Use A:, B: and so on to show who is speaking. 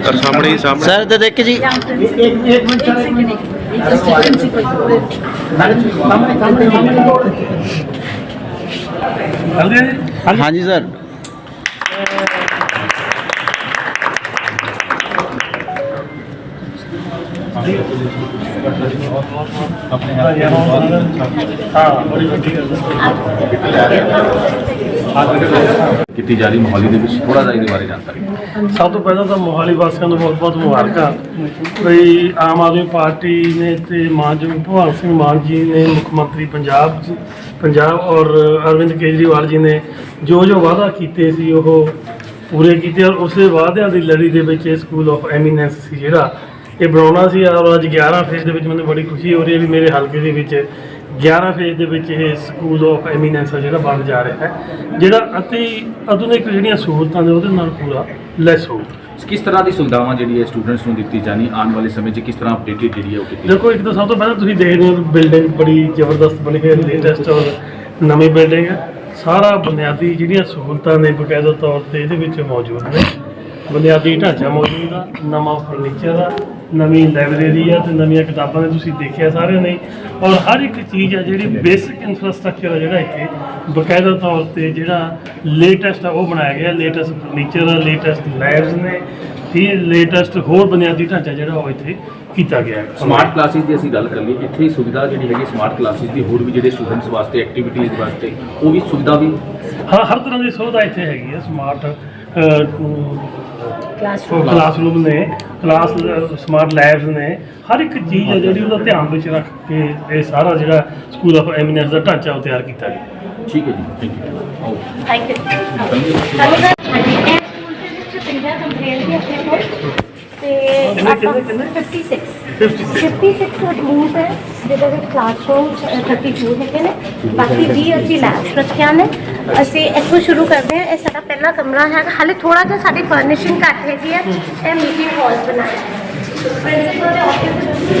A: ਔਰ ਸਾਹਮਣੇ ਹੀ ਸਾਹਮਣੇ
B: ਸਰ ਤੇ ਦੇਖ ਜੀ ਹਾਂਜੀ ਸਰ
C: ਕੀਤੀ ਜਾ ਰਹੀ ਮੋਹਾਲੀ ਦੇ ਵਿੱਚ ਥੋੜਾ ਜਿਹਾ ਇਹਦੇ ਬਾਰੇ ਜਾਣਕਾਰੀ
D: ਸਭ ਤੋਂ ਪਹਿਲਾਂ ਤਾਂ ਮੋਹਾਲੀ ਵਾਸੀਆਂ ਨੂੰ ਬਹੁਤ ਬਹੁਤ ਮੁਬਾਰਕਾਂ। ਬਈ ਆਮ ਆਦਮੀ ਪਾਰਟੀ ਨੇ ਤੇ ਮਾਨਯੋਗ ਭਗਵੰਤ ਸਿੰਘ ਮਾਨ ਜੀ ਨੇ, ਮੁੱਖ ਮੰਤਰੀ ਪੰਜਾਬ ਪੰਜਾਬ ਔਰ ਅਰਵਿੰਦ ਕੇਜਰੀਵਾਲ ਜੀ ਨੇ ਜੋ ਜੋ ਵਾਅਦਾ ਕੀਤੇ ਸੀ ਉਹ ਪੂਰੇ ਕੀਤੇ ਔਰ ਉਸੇ ਵਾਅਦਿਆਂ ਦੀ ਲੜੀ ਦੇ ਵਿੱਚ ਇਹ ਸਕੂਲ ਆਫ ਐਮੀਨੈਂਸ ਸੀ ਜਿਹੜਾ ਇਹ ਬਣਾਉਣਾ ਸੀ ਔਰ ਅੱਜ 11 ਫੇਜ਼ ਦੇ ਵਿੱਚ ਮੈਨੂੰ ਬੜੀ ਖੁਸ਼ੀ ਹੋ ਰਹੀ ਹੈ ਵੀ ਮੇਰੇ ਹਲਕੇ ਦੇ ਵਿੱਚ 11 ਫੇਜ਼ ਦੇ ਵਿੱਚ ਇਹ ਸਕੂਲ ਆਫ ਐਮੀਨੈਂਸ ਜਿਹੜਾ ਬਣ ਜਾ ਰਿਹਾ ਹੈ ਜਿਹੜਾ ਅਤੀ ਆਧੁਨਿਕ ਜਿਹੜੀਆਂ ਸਹੂਲਤਾਂ ਨੇ ਉਹਦੇ ਨਾਲ ਪੂਰਾ ਲੈਸ ਹੋਊ।
C: ਕਿਸ ਤਰ੍ਹਾਂ ਦੀ ਸੁਵਿਧਾਵਾਂ ਜਿਹੜੀ ਹੈ ਸਟੂਡੈਂਟਸ ਨੂੰ ਦਿੱਤੀ ਜਾਣੀ ਆਉਣ ਵਾਲੇ ਸਮੇਂ 'ਚ ਕਿਸ ਤਰ੍ਹਾਂ ਅਪਡੇਟਡ ਜਿਹੜੀ ਹੈ ਉਹ ਕੀਤੀ
D: ਦੇਖੋ ਇੱਕ ਤਾਂ ਸਭ ਤੋਂ ਪਹਿਲਾਂ ਤੁਸੀਂ ਦੇਖਦੇ ਹੋ ਬਿਲਡਿੰਗ ਬੜੀ ਜ਼ਬਰਦਸਤ ਬਣੀ ਹੈ ਲੇਟੈਸਟ ਔਰ ਨਵੀਂ ਬਿਲਡਿੰਗ ਹੈ। ਸਾਰਾ ਬੁਨਿਆਦੀ ਜਿਹੜੀਆਂ ਸਹੂਲਤਾਂ ਨੇ ਬਕਾਇਦਾ ਤੌਰ ਤੇ ਇਹਦੇ ਵਿੱਚ ਮੌਜੂਦ ਨੇ। ਬੁਨਿਆਦੀ ਢਾਂਚਾ ਮੌਜੂਦ ਆ ਨਵਾਂ ਫਰਨੀਚਰ ਆ ਨਵੀਂ ਲਾਇਬ੍ਰੇਰੀ ਆ ਤੇ ਨਵੀਆਂ ਕਿਤਾਬਾਂ ਨੇ ਤੁਸੀਂ ਦੇਖਿਆ ਸਾਰਿਆਂ ਨੇ। ਔਰ ਹਰ ਇੱਕ ਚੀਜ਼ ਆ ਜਿਹੜੀ ਬੇਸਿਕ ਇਨਫਰਾਸਟ੍ਰਕਚਰ ਆ ਜਿਹੜਾ ਇੱਥੇ ਬਕਾਇਦਾ ਤੌਰ ਤੇ ਜਿਹੜਾ ਲੇਟੈਸਟ ਆ ਉਹ ਬਣਾਇਆ ਗਿਆ। ਲੇਟੈਸਟ ਫਰਨੀਚਰ ਆ ਲੇਟੈਸਟ ਲੈਬਸ ਨੇ ਫਿਰ ਲੇਟੈਸਟ ਹੋਰ ਬੁਨਿਆਦੀ ਢਾਂਚਾ ਜਿਹੜਾ ਉਹ ਇੱਥੇ ਕੀਤਾ ਗਿਆ ਹੈ।
C: ਸਮਾਰਟ ਕਲਾਸਿਸ ਦੀ ਅਸੀਂ ਗੱਲ ਕਰ ਲਈ ਇੱਥੇ ਹੀ ਸੁਵਿਧਾ ਜਿਹੜੀ ਹੈਗੀ ਸਮਾਰਟ ਕਲਾਸਿਸ ਦੀ ਹੋਰ ਵੀ ਜਿਹੜੇ ਸਟੂਡੈਂਟਸ ਵਾਸਤੇ ਐਕਟੀਵਿਟੀਜ਼ ਵਾਸਤੇ ਉਹ ਵੀ ਸੁਵਿਧਾ ਵੀ
D: ਹਾਂ ਹਰ ਤਰ੍ਹਾਂ ਦੀ ਸੁਵਿਧਾ ਇੱਥੇ ਹੈਗੀ ਹੈ ਸਮਾਰਟ ਕਲਾਸਰੂਮ ਨੇ ਕਲਾਸ ਸਮਾਰਟ ਲੈਬਸ ਨੇ। ਹਰ ਇੱਕ ਚੀਜ਼ ਹੈ ਜਿਹੜੀ ਉਹਦਾ ਧਿਆਨ ਵਿੱਚ ਰੱਖ ਕੇ ਇਹ ਸਾਰਾ ਜਿਹੜਾ ਸਕੂਲ ਆਫ ਐਮੀਨੈਂਸ ਦਾ ਢਾਂਚਾ ਉਹ ਤਿਆਰ ਕੀਤਾ ਗਿਆ।
C: ਠੀਕ ਹੈ ਜੀ ਥੈਂਕ ਯੂ ਆਓ।
E: ਥੈਂਕ ਯੂ ਹਾਂਜੀ ਇਹ ਸਕੂਲ ਦੇ ਵਿੱਚ ਪੰਜਾਹ ਕੰਪਲੇਂਟ ਵੀ ਆਪਣੇ ਕੋਲ ਤੇ ਆਪਾਂ 56 56 ਰੂਮਸ ਹੈ ਜਿਹਦੇ ਵਿੱਚ ਕਲਾਸਰੂਮ 32 ਹੈਗੇ ਨੇ। ਬਾਕੀ 20 ਅਸੀਂ ਲੈਬਸ ਰੱਖਿਆ ਨੇ। ਅਸੀਂ ਇੱਥੋਂ ਸ਼ੁਰੂ ਕਰਦੇ ਹਾਂ। ਇਹ ਸਾਡਾ ਪਹਿਲਾ ਕਮਰਾ ਹੈ ਹਾਲੇ ਥੋੜਾ ਜਿਹਾ ਸਾਡੀ ਫਰਨਿਸ਼ਿੰਗ ਘੱਟ ਹੈਗੀ ਹੈ ਇਹ ਮੀਟਿੰਗ ਹਾਲ ਬਣਾਇਆ ਪ੍ਰਿੰਸੀਪਲ ਦੇ ਆਫਿਸ ਦੇ